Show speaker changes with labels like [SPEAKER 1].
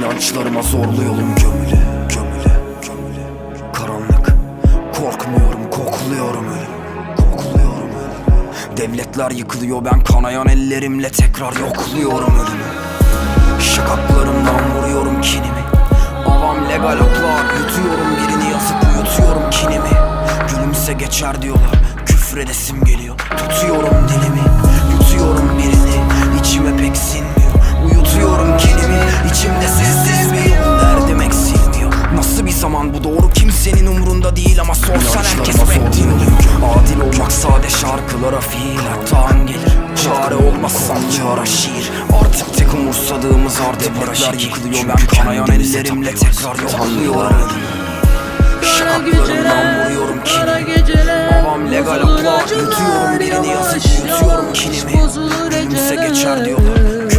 [SPEAKER 1] İnançlarıma zorlu yolum gömülü Gömülü, gömülü. Karanlık Korkmuyorum, kokluyorum ölüm Kokluyorum ölüm. Devletler yıkılıyor ben kanayan ellerimle tekrar yokluyorum ölümü. Şakaklarımdan vuruyorum kinimi. Avam legal oklar Yutuyorum birini yazıp uyutuyorum kinimi. Gülümse geçer diyorlar Küfredesim geliyor. Tutuyorum Bu doğru kimsenin umrunda değil Ama sorsan herkes bekliyor Adil olmak sade şarkılara fiil Hatta gelir. Çare olmazsam çare şiir. Artık tek umursadığımız artık Devletler yıkılıyor. ben kanayan ellerimle tekrar yokluyorum Şakaklarımdan vuruyorum kinimi. Babam legal oklar Yutuyorum birini yazıp yutuyorum kinimi. Gülümse geçer diyorlar